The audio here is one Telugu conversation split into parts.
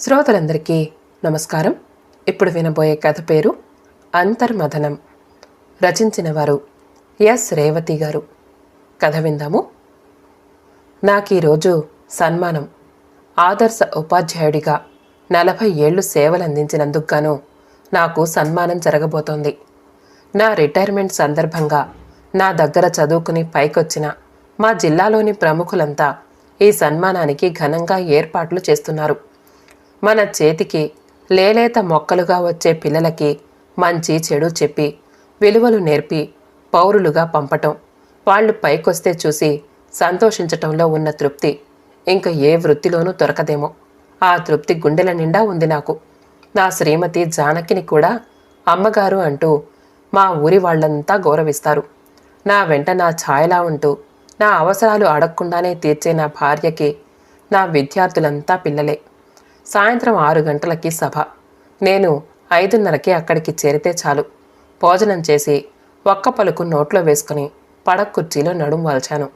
శ్రోతలందరికీ నమస్కారం. ఇప్పుడు వినబోయే కథ పేరు అంతర్మథనం. రచించిన వారు ఎస్. రేవతి గారు. కథ విందాము. నాకు ఈరోజు సన్మానం. ఆదర్శ ఉపాధ్యాయుడిగా నలభై ఏళ్ళు సేవలు అందించినందుకు గాను నాకు సన్మానం జరగబోతోంది. నా రిటైర్మెంట్ సందర్భంగా నా దగ్గర చదువుకుని పైకొచ్చిన మా జిల్లాలోని ప్రముఖులంతా ఈ సన్మానానికి ఘనంగా ఏర్పాట్లు చేస్తున్నారు. మన చేతికి లేలేత మొక్కలుగా వచ్చే పిల్లలకి మంచి చెడు చెప్పి విలువలు నేర్పి పౌరులుగా పంపటం. వాళ్ళు పైకొస్తే చూసి సంతోషించటంలో ఉన్న తృప్తి. ఇంక ఏ వృత్తిలోనూ దొరకదేమో. ఆ తృప్తి గుండెల నిండా ఉంది నాకు. నా శ్రీమతి జానకిని కూడా అమ్మగారు అంటూ మా ఊరి వాళ్ళంతా గౌరవిస్తారు. నా వెంట నా ఛాయలా ఉంటూ నా అవసరాలు అడగకుండానే తీర్చే నా భార్యకి నా విద్యార్థులంతా పిల్లలే. సాయంత్రం ఆరు గంటలకి సభ. నేను ఐదున్నరకి అక్కడికి చేరితే చాలు. భోజనం చేసి ఒక్క పలుకు నోట్లో వేసుకుని పడక కుర్చీలో నడుం వాల్చాను.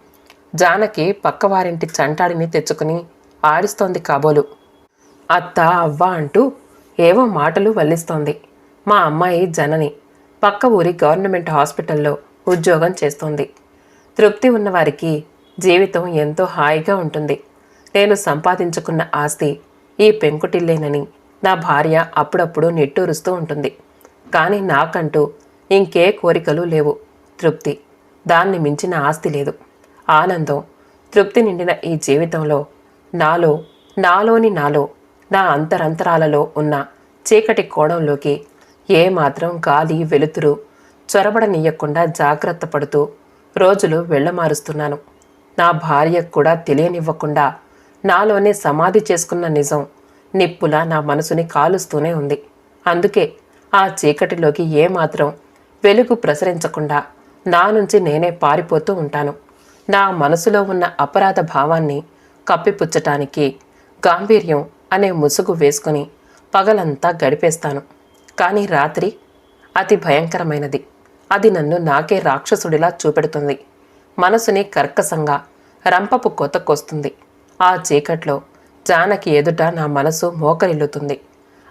జానకి పక్కవారింటి చంటాడిని తెచ్చుకుని ఆడిస్తోంది కాబోలు. అత్త అవ్వ అంటూ ఏవో మాటలు వల్లిస్తోంది. మా అమ్మాయి జనని పక్క ఊరి గవర్నమెంట్ హాస్పిటల్లో ఉద్యోగం చేస్తోంది. తృప్తి ఉన్నవారికి జీవితం ఎంతో హాయిగా ఉంటుంది. నేను సంపాదించుకున్న ఆస్తి ఈ పెంకుటిల్లేనని. నా భార్య అప్పుడప్పుడు నిట్టూరుస్తూ ఉంటుంది. కానీ నాకంటూ ఇంకే కోరికలు లేవు. తృప్తి. దాన్ని మించిన ఆస్తి లేదు. ఆనందం. తృప్తి నిండిన ఈ జీవితంలో నాలో నాలోని నాలో నా అంతరంతరాలలో ఉన్న చీకటి కోణంలోకి ఏ మాత్రం గాలి వెలుతురు చొరబడనీయకుండా జాగ్రత్త పడుతూ రోజులు వెళ్ళమారుస్తున్నాను. నా భార్యకు కూడా తెలియనివ్వకుండా నాలోనే సమాధి చేసుకున్న నిజం. నిప్పులా నా మనసుని కాలుస్తూనే ఉంది. అందుకే ఆ చీకటిలోకి ఏమాత్రం వెలుగు ప్రసరించకుండా నా నుంచి నేనే పారిపోతూ ఉంటాను. నా మనసులో ఉన్న అపరాధ భావాన్ని కప్పిపుచ్చటానికి గాంభీర్యం అనే ముసుగు వేసుకుని పగలంతా గడిపేస్తాను. కానీ రాత్రి అతి భయంకరమైనది. అది నన్ను నాకే రాక్షసుడిలా చూపెడుతుంది. మనసుని కర్కసంగా రంపపు కొత్తకొస్తుంది ఆ చీకట్లో జానకి ఎదుట నా మనసు మోకరిల్లుతుంది.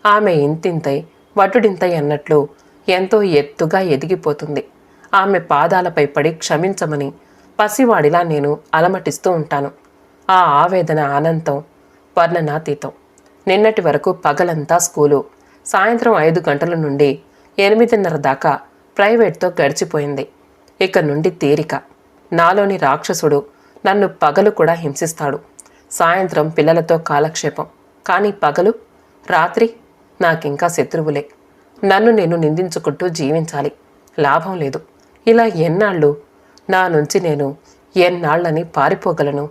ఆమె ఇంతింతై వటుడింతై అన్నట్లు ఎంతో ఎత్తుగా ఎదిగిపోతుంది. ఆమె పాదాలపై పడి క్షమించమని పసివాడిలా నేను అలమటిస్తూ ఉంటాను. ఆ ఆవేదన అనంతం వర్ణనాతీతం. నిన్నటి వరకు పగలంతా స్కూలు. సాయంత్రం ఐదు గంటల నుండి ఎనిమిదిన్నర దాకా ప్రైవేట్తో గడిచిపోయింది. ఇక నుండి తీరిక. నాలోని రాక్షసుడు నన్ను పగలు కూడా హింసిస్తాడు. సాయంత్రం పిల్లలతో కాలక్షేపం. కానీ పగలు రాత్రి నాకింకా శత్రువులే. నన్ను నేను నిందించుకుంటూ జీవించాలి. లాభం లేదు. ఇలా ఎన్నాళ్ళు? నా నుంచి నేను ఎన్నాళ్ళని పారిపోగలను?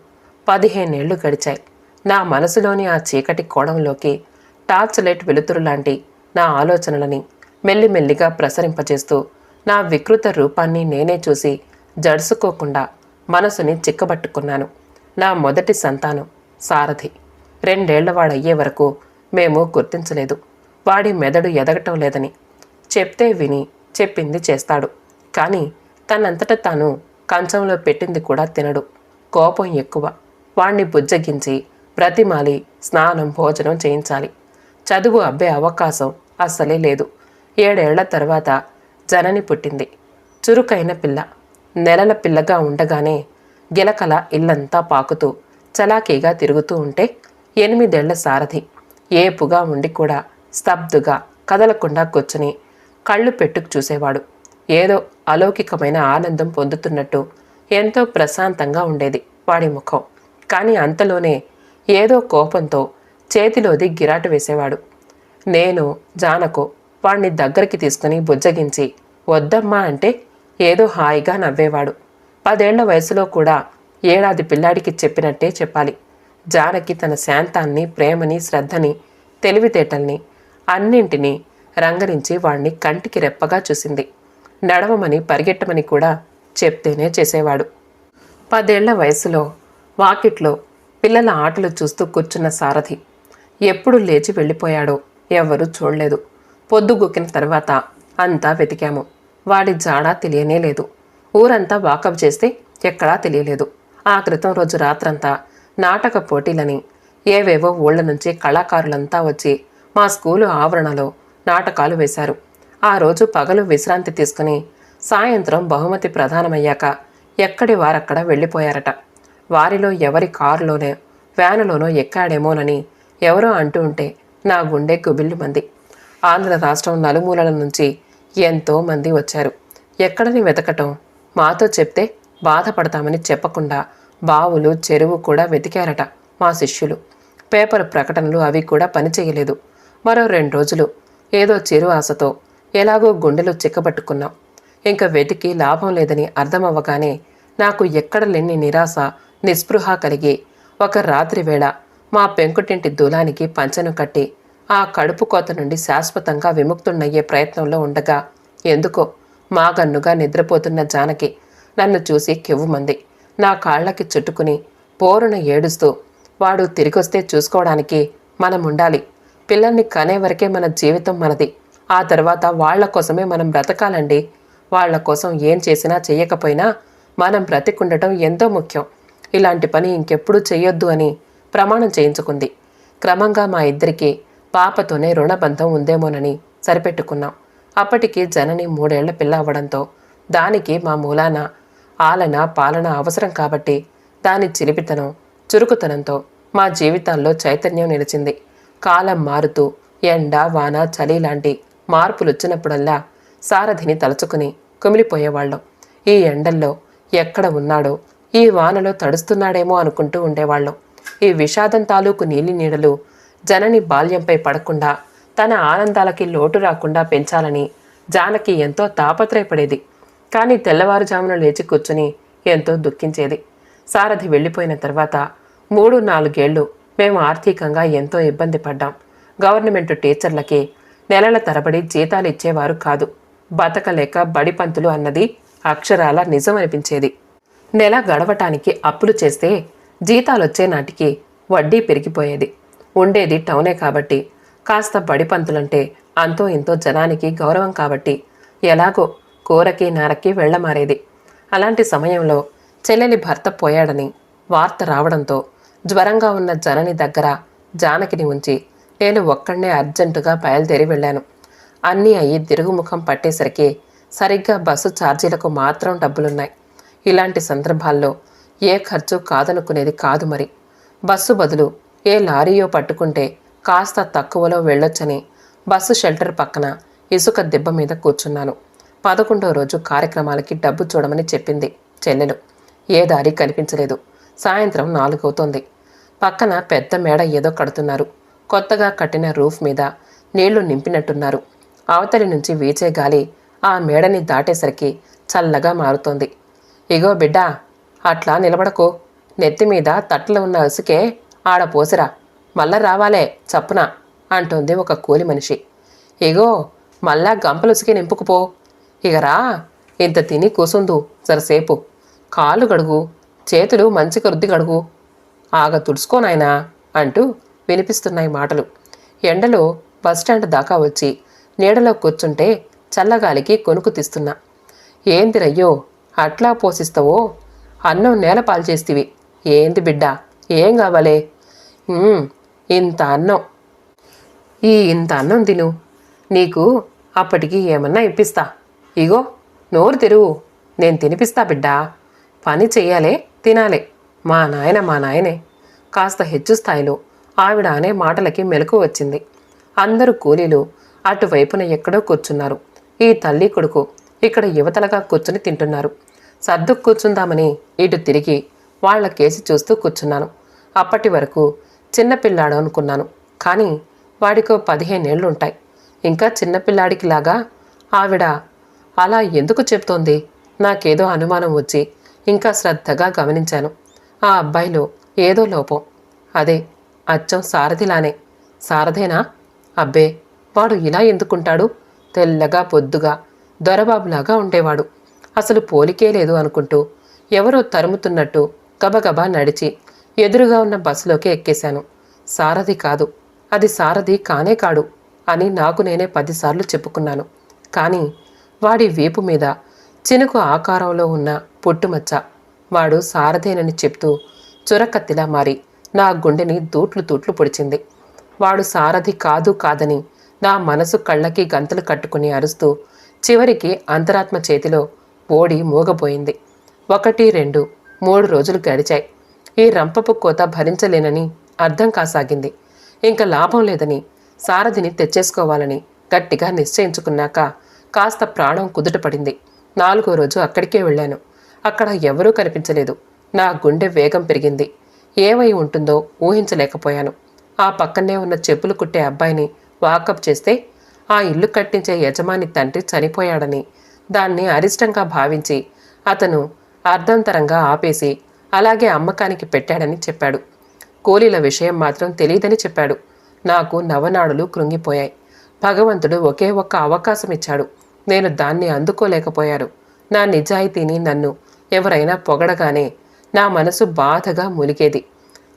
పదిహేనేళ్ళు గడిచాయి. నా మనసులోని ఆ చీకటి కోణంలోకి టార్చ్ లైట్ వెలుతురు లాంటి నా ఆలోచనలని మెల్లిమెల్లిగా ప్రసరింపజేస్తూ నా వికృత రూపాన్ని నేనే చూసి జడుసుకోకుండా మనసుని చిక్కబట్టుకున్నాను. నా మొదటి సంతానం సారథి. రెండేళ్ళవాడయ్యే వరకు మేము గుర్తించలేదు. వాడి మెదడు ఎదగటం లేదని. చెప్తే విని చెప్పింది చేస్తాడు. కానీ తనంతట తాను కంచంలో పెట్టింది కూడా తినడు. కోపం ఎక్కువ. వాణ్ణి బుజ్జగించి ప్రతిమాలి స్నానం భోజనం చేయించాలి. చదువు అబ్బే అవకాశం అస్సలే లేదు. ఏడేళ్ళ తర్వాత జనని పుట్టింది. చురుకైన పిల్ల. నెలల పిల్లగా ఉండగానే గిలకల ఇల్లంతా పాకుతూ చలాకీగా తిరుగుతూ ఉంటే ఎనిమిదేళ్ళ సారథి ఏపుగా ఉండి కూడా స్తబ్దుగా కదలకుండా కూర్చుని కళ్ళు పెట్టుకు చూసేవాడు. ఏదో అలౌకికమైన ఆనందం పొందుతున్నట్టు ఎంతో ప్రశాంతంగా ఉండేది వాడి ముఖం. కానీ అంతలోనే ఏదో కోపంతో చేతిలోది గిరాటు వేసేవాడు. నేను జానకో వాణ్ణి దగ్గరికి తీసుకుని బుజ్జగించి వద్దమ్మా అంటే ఏదో హాయిగా నవ్వేవాడు. పదేళ్ళ వయసులో కూడా ఏడాది పిల్లాడికి చెప్పినట్టే చెప్పాలి. జానకి తన శాంతాన్ని ప్రేమని శ్రద్ధని తెలివితేటల్ని అన్నింటినీ రంగరించి వాణ్ణి కంటికి రెప్పగా చూసింది. నడవమని పరిగెట్టమని కూడా చెప్తేనే చేసేవాడు. పదేళ్ళ వయసులో వాకిట్లో పిల్లల ఆటలు చూస్తూ కూర్చున్న సారథి ఎప్పుడు లేచి వెళ్ళిపోయాడో ఎవరూ చూడలేదు. పొద్దుగుక్కిన తర్వాత అంతా వెతికాము. వాడి జాడ తెలియనే లేదు. ఊరంతా వాకప్ చేస్తే ఎక్కడా తెలియలేదు. ఆ క్రితం రోజు రాత్రంతా నాటక పోటీలని ఏవేవో ఊళ్ళ నుంచి కళాకారులంతా వచ్చి మా స్కూలు ఆవరణలో నాటకాలు వేశారు. ఆ రోజు పగలు విశ్రాంతి తీసుకుని సాయంత్రం బహుమతి ప్రధానమయ్యాక ఎక్కడి వారక్కడ వెళ్ళిపోయారట. వారిలో ఎవరి కారులోనే వ్యానులోనో ఎక్కాడేమోనని ఎవరో అంటూ ఉంటే నా గుండె గుబిల్లుమంది. ఆంధ్ర రాష్ట్రం నలుమూలల నుంచి ఎంతో మంది వచ్చారు. ఎక్కడని వెతకటం మాతో చెప్తే బాధపడతామని చెప్పకుండా బావులు చెరువు కూడా వెతికారట మా శిష్యులు. పేపర్ ప్రకటనలు అవి కూడా పనిచేయలేదు. మరో రెండు రోజులు ఏదో చిరు ఆశతో ఎలాగో గుండెలు చిక్కబట్టుకున్నాం. ఇంకా వెతికి లాభం లేదని అర్థమవ్వగానే నాకు ఎక్కడ లేని నిరాశ నిస్పృహ కలిగి ఒక రాత్రి వేళ మా పెంకుటింటి దూలానికి పంచను కట్టి ఆ కడుపు కోత నుండి శాశ్వతంగా విముక్తున్నయ్యే ప్రయత్నంలో ఉండగా ఎందుకో మాగన్నుగా నిద్రపోతున్న జానకి నన్ను చూసి కెవ్వుమంది. నా కాళ్ళకి చుట్టుకుని పోరున ఏడుస్తూ వాడు తిరిగొస్తే చూసుకోవడానికి మనం ఉండాలి పిల్లల్ని కనే వరకే మన జీవితం మనది. ఆ తర్వాత వాళ్ళ కోసమే మనం బ్రతకాలండి. వాళ్ళ కోసం ఏం చేసినా చేయకపోయినా మనం బ్రతికుండటం ఎంతో ముఖ్యం. ఇలాంటి పని ఇంకెప్పుడు చేయొద్దు అని ప్రమాణం చేయించుకుంది. క్రమంగా మా ఇద్దరికి పాపతోనే రుణబంధం ఉందేమోనని సరిపెట్టుకున్నాం. అప్పటికి జనని మూడేళ్ళ పిల్ల అవ్వడంతో దానికి మా మూలాన ఆలన పాలన అవసరం కాబట్టి దాని చిలిపితనం చురుకుతనంతో మా జీవితాల్లో చైతన్యం నిలిచింది. కాలం మారుతూ ఎండ వాన చలి లాంటి మార్పులు వచ్చినప్పుడల్లా సారథిని తలుచుకుని కుమిలిపోయేవాళ్ళం. ఈ ఎండల్లో ఎక్కడ ఉన్నాడో ఈ వానలో తడుస్తున్నాడేమో అనుకుంటూ ఉండేవాళ్ళం. ఈ విషాదం తాలూకు నీలి నీడలు జనని బాల్యంపై పడకుండా తన ఆనందాలకి లోటు రాకుండా పెంచాలని జానకి ఎంతో తాపత్రయపడేది. కానీ తెల్లవారుజామున లేచి కూర్చుని ఎంతో దుఃఖించేది. సారథి వెళ్ళిపోయిన తర్వాత మూడు నాలుగేళ్ళు మేము ఆర్థికంగా ఎంతో ఇబ్బంది పడ్డాం. గవర్నమెంట్ టీచర్లకి నెలల తరబడి జీతాలు ఇచ్చేవారు కాదు. బతకలేక బడి పంతులు అన్నది అక్షరాల నిజం అనిపించేది నెల గడవటానికి అప్పులు చేస్తే జీతాలొచ్చే నాటికి వడ్డీ పెరిగిపోయేది. ఉండేది టౌనే కాబట్టి కాస్త బడి పంతులంటే అంతో ఇంతో జనానికి గౌరవం కాబట్టి ఎలాగో కూరకి నారకి వెళ్ళమారేది. అలాంటి సమయంలో చెల్లెలి భర్త పోయాడని వార్త రావడంతో జ్వరంగా ఉన్న జనని దగ్గర జానకిని ఉంచి నేను ఒక్కడనే అర్జెంటుగా బయలుదేరి వెళ్ళాను. అన్నీ అయ్యి తిరుగుముఖం పట్టేసరికి సరిగ్గా బస్సు ఛార్జీలకు మాత్రం డబ్బులున్నాయి. ఇలాంటి సందర్భాల్లో ఏ ఖర్చు కాదనుకునేది కాదు మరి. బస్సు బదులు ఏ లారీయో పట్టుకుంటే కాస్త తక్కువలో వెళ్ళొచ్చని బస్సు షెల్టర్ పక్కన ఇసుక దెబ్బ మీద కూర్చున్నాను. పదకొండో రోజు కార్యక్రమాలకి డబ్బు చూడమని చెప్పింది చెల్లెలు. ఏ దారి కనిపించలేదు. సాయంత్రం నాలుగవుతోంది. పక్కన పెద్ద మేడ ఏదో కడుతున్నారు. కొత్తగా కట్టిన రూఫ్ మీద నీళ్ళు నింపినట్టున్నారు. అవతలి నుంచి వీచే గాలి ఆ మేడని దాటేసరికి చల్లగా మారుతోంది. ఇగో బిడ్డా అట్లా నిలబడకు. నెత్తి మీద తట్టలో ఉన్న ఇసుకే ఆడ పోసిరా. మళ్ళా రావాలే చప్పున అంటుంది ఒక కూలి మనిషి. ఇగో మళ్ళా గంపలుసికి నింపుకుపో. ఇక రా ఇంత తిని కూసుందు సరసేపు. కాళ్ళు గడుగు చేతులు మంచిగా రుద్ది గడుగు. ఆగ తుడుచుకోనాయనా అంటూ వినిపిస్తున్నాయి మాటలు. ఎండలో బస్టాండ్ దాకా వచ్చి నీడలో కూర్చుంటే చల్లగాలికి కొనుకు తీస్తున్నా. ఏందిరయ్యో అట్లా పోషిస్తావో అన్నం నేల పాల్చేస్తివి. ఏంది బిడ్డ ఏం కావాలే? ఇంత అన్నం. ఈ ఇంత అన్నం తిను. నీకు అప్పటికి ఏమన్నా ఇప్పిస్తా. ఇగో నోరు తెరువు. నేను తినిపిస్తా బిడ్డా. పని చెయ్యాలే తినాలే. మా నాయన మా నాయనే. కాస్త హెచ్చు స్థాయిలో ఆవిడ అనే మాటలకి మెలకు వచ్చింది. అందరూ కూలీలు అటువైపున ఎక్కడో కూర్చున్నారు. ఈ తల్లి కొడుకు ఇక్కడ యువతలుగా కూర్చుని తింటున్నారు. సర్దు కూర్చుందామని ఇటు తిరిగి వాళ్ళ కేసి చూస్తూ కూర్చున్నాను. అప్పటి వరకు చిన్నపిల్లాడు అనుకున్నాను. కానీ వాడికో పదిహేనేళ్ళు ఉంటాయి ఇంకా చిన్నపిల్లాడికిలాగా ఆవిడ అలా ఎందుకు చెప్తోంది? నాకేదో అనుమానం వచ్చి ఇంకా శ్రద్ధగా గమనించాను. ఆ అబ్బాయిలో ఏదో లోపం. అదే అచ్చం సారథిలానే. సారథేనా? అబ్బే వాడు ఇలా ఎందుకుంటాడు? తెల్లగా పొద్దుగా దొరబాబులాగా ఉండేవాడు. అసలు పోలికే లేదు అనుకుంటూ ఎవరో తరుముతున్నట్టు గబగబా నడిచి ఎదురుగా ఉన్న బస్సులోకి ఎక్కేశాను. సారథి కాదు. అది సారథి కానే కాడు అని నాకు నేనే పదిసార్లు చెప్పుకున్నాను. కానీ వాడి వేపు మీద చినుకు ఆకారంలో ఉన్న పుట్టుమచ్చ. వాడు సారథేనని చెప్తూ చురకత్తిలా మారి నా గుండెని దూట్లు తూట్లు పొడిచింది. వాడు సారథి కాదు కాదని నా మనసు కళ్ళకి గంతలు కట్టుకుని అరుస్తూ చివరికి అంతరాత్మ చేతిలో ఓడి మూగపోయింది. ఒకటి రెండు మూడు రోజులు గడిచాయి. ఈ రంపపు కోత భరించలేనని అర్థం కాసాగింది. ఇంకా లాభం లేదని సారథిని తెచ్చేసుకోవాలని గట్టిగా నిశ్చయించుకున్నాక కాస్త ప్రాణం కుదుటపడింది నాలుగో రోజు అక్కడికే వెళ్ళాను. అక్కడ ఎవరూ కనిపించలేదు. నా గుండె వేగం పెరిగింది. ఏమై ఉంటుందో ఊహించలేకపోయాను. ఆ పక్కనే ఉన్న చెప్పులు కుట్టే అబ్బాయిని వాకప్ చేస్తే ఆ ఇల్లు కట్టించే యజమాని తండ్రి చనిపోయాడని దాన్ని అరిష్టంగా భావించి అతను అర్ధంతరంగా ఆపేసి అలాగే అమ్మకానికి పెట్టాడని చెప్పాడు. కూలీల విషయం మాత్రం తెలియదని చెప్పాడు. నాకు నవనాడులు కృంగిపోయాయి. భగవంతుడు ఒకే ఒక్క అవకాశం ఇచ్చాడు. నేను దాన్ని అందుకోలేకపోయారు. నా నిజాయితీని నన్ను ఎవరైనా పొగడగానే నా మనసు బాధగా మునిగేది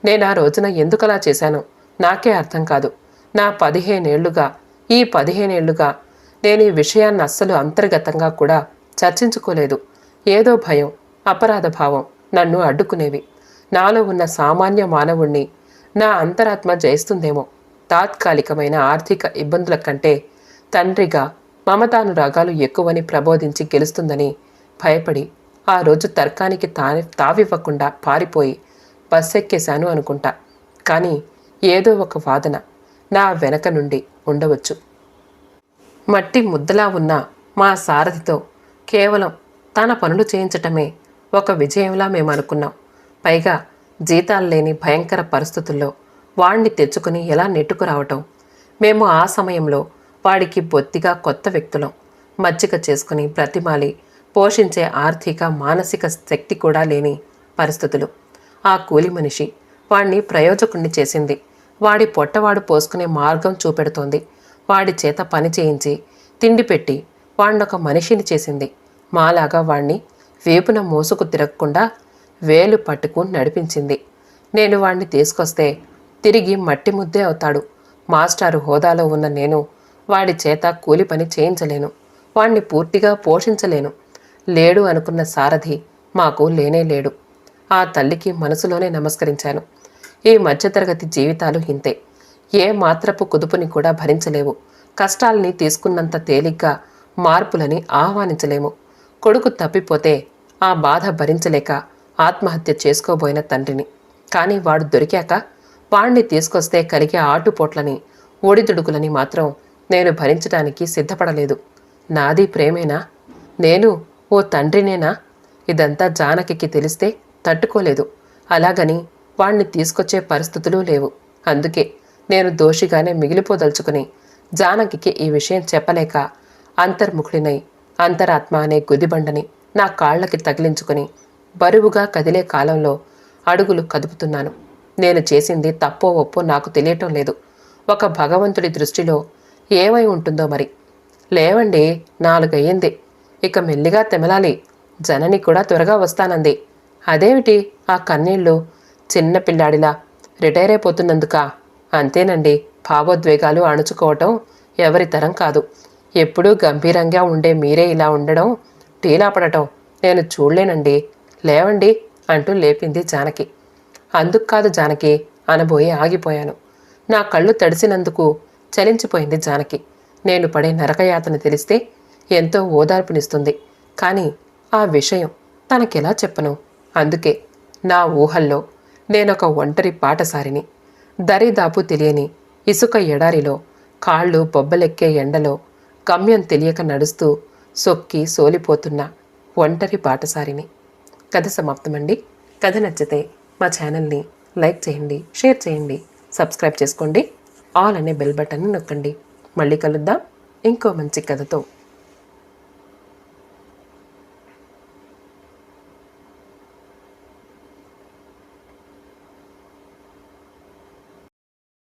నేను ఆ రోజున ఎందుకలా చేశాను? నాకే అర్థం కాదు. నా పదిహేనేళ్ళుగా ఈ పదిహేనేళ్ళుగా నేను ఈ విషయాన్ని అస్సలు అంతర్గతంగా కూడా చర్చించుకోలేదు. ఏదో భయం అపరాధ భావం. నన్ను అడ్డుకునేవి. నాలో ఉన్న సామాన్య మానవుణ్ణి నా అంతరాత్మ జయిస్తుందేమో. తాత్కాలికమైన ఆర్థిక ఇబ్బందుల కంటే తండ్రిగా మమతానురాగాలు ఎక్కువని ప్రబోధించి గెలుస్తుందని భయపడి ఆ రోజు తర్కానికి తా తావివ్వకుండా పారిపోయి బస్సెక్కేశాను అనుకుంటా. కానీ ఏదో ఒక వాదన నా వెనక నుండి ఉండవచ్చు. మట్టి ముద్దలా ఉన్న మా సారథితో కేవలం తన పనులు చేయించటమే ఒక విజయంలా మేము అనుకున్నాం పైగా జీతాలు లేని భయంకర పరిస్థితుల్లో వాణ్ణి తెచ్చుకుని ఎలా నెట్టుకురావటం? మేము ఆ సమయంలో వాడికి బొత్తిగా కొత్త వ్యక్తులం. మచ్చిక చేసుకుని ప్రతిమాలి పోషించే ఆర్థిక మానసిక శక్తి కూడా లేని పరిస్థితులు. ఆ కూలి మనిషి వాణ్ణి ప్రయోజకుణ్ణి చేసింది. వాడి పొట్టవాడు పోసుకునే మార్గం చూపెడుతోంది. వాడి చేత పని చేయించి తిండి పెట్టి వాణ్ణొక మనిషిని చేసింది. మాలాగా వాణ్ణి వేపున మోసుకు తిరగకుండా వేలు పట్టుకు నడిపించింది. నేను వాణ్ణి తీసుకొస్తే తిరిగి మట్టి ముద్దే అవుతాడు. మాస్టారు హోదాలో ఉన్న నేను వాడి చేత కూలి పని చేయించలేను. వాణ్ణి పూర్తిగా పోషించలేను. లేడు అనుకున్న సారథి మాకు లేనే లేడు. ఆ తల్లికి మనసులోనే నమస్కరించాను. ఈ మధ్యతరగతి జీవితాలు ఇంతే. ఏ మాత్రపు కుదుపుని కూడా భరించలేవు. కష్టాల్ని తీసుకున్నంత తేలిగ్గా మార్పులని ఆహ్వానించలేము. కొడుకు తప్పిపోతే ఆ బాధ భరించలేక ఆత్మహత్య చేసుకోబోయిన తండ్రిని. కానీ వాడు దొరికాక వాణ్ణి తీసుకొస్తే కలిగే ఆటుపోట్లని ఒడిదుడుకులని మాత్రం నేను భరించడానికి సిద్ధపడలేదు. నాది ప్రేమేనా? నేను ఓ తండ్రినేనా? ఇదంతా జానకికి తెలిస్తే తట్టుకోలేదు. అలాగని వాణ్ణి తీసుకొచ్చే పరిస్థితులు లేవు. అందుకే నేను దోషిగానే మిగిలిపోదలుచుకుని జానకికి ఈ విషయం చెప్పలేక అంతర్ముఖుడినై అంతరాత్మ అనే గుదిబండని నా కాళ్ళకి తగిలించుకుని బరువుగా కదిలే కాలంలో అడుగులు కదుపుతున్నాను. నేను చేసింది తప్పో ఒప్పో నాకు తెలియటం లేదు. ఒక భగవంతుడి దృష్టిలో ఏమై ఉంటుందో మరి? లేవండి నాలుగయ్యింది. ఇక మెల్లిగా తెమలాలి. జనని కూడా త్వరగా వస్తానంది. అదేమిటి? ఆ కన్నీళ్ళు చిన్న పిల్లాడిలా రిటైర్ అయిపోతున్నందుక? అంతేనండి భావోద్వేగాలు అణుచుకోవటం ఎవరి తరం కాదు. ఎప్పుడూ గంభీరంగా ఉండే మీరే ఇలా ఉండడం టీలాపడటం నేను చూడలేనండి. లేవండి అంటూ లేపింది జానకి. అందుకు కాదు జానకి అనబోయి ఆగిపోయాను. నా కళ్ళు తడిసినందుకు చలించిపోయింది జానకి. నేను పడే నరకయాతన తెలిస్తే ఎంతో ఓదార్పునిస్తుంది. కానీ ఆ విషయం తనకెలా చెప్పను? అందుకే నా ఊహల్లో నేనొక ఒంటరి పాటసారిని దరిదాపు తెలియని ఇసుక ఎడారిలో కాళ్ళు బొబ్బలెక్కే ఎండలో గమ్యం తెలియక నడుస్తూ సొక్కి సోలిపోతున్న ఒంటరి పాటసారిని కథ సమాప్తమండి. కథ నచ్చితే మా ఛానల్ని లైక్ చేయండి షేర్ చేయండి సబ్స్క్రైబ్ చేసుకోండి. ఆల్ అనే బెల్ బటన్ని నొక్కండి. మళ్ళీ కలుద్దాం. ఇంకో మంచి కథతో.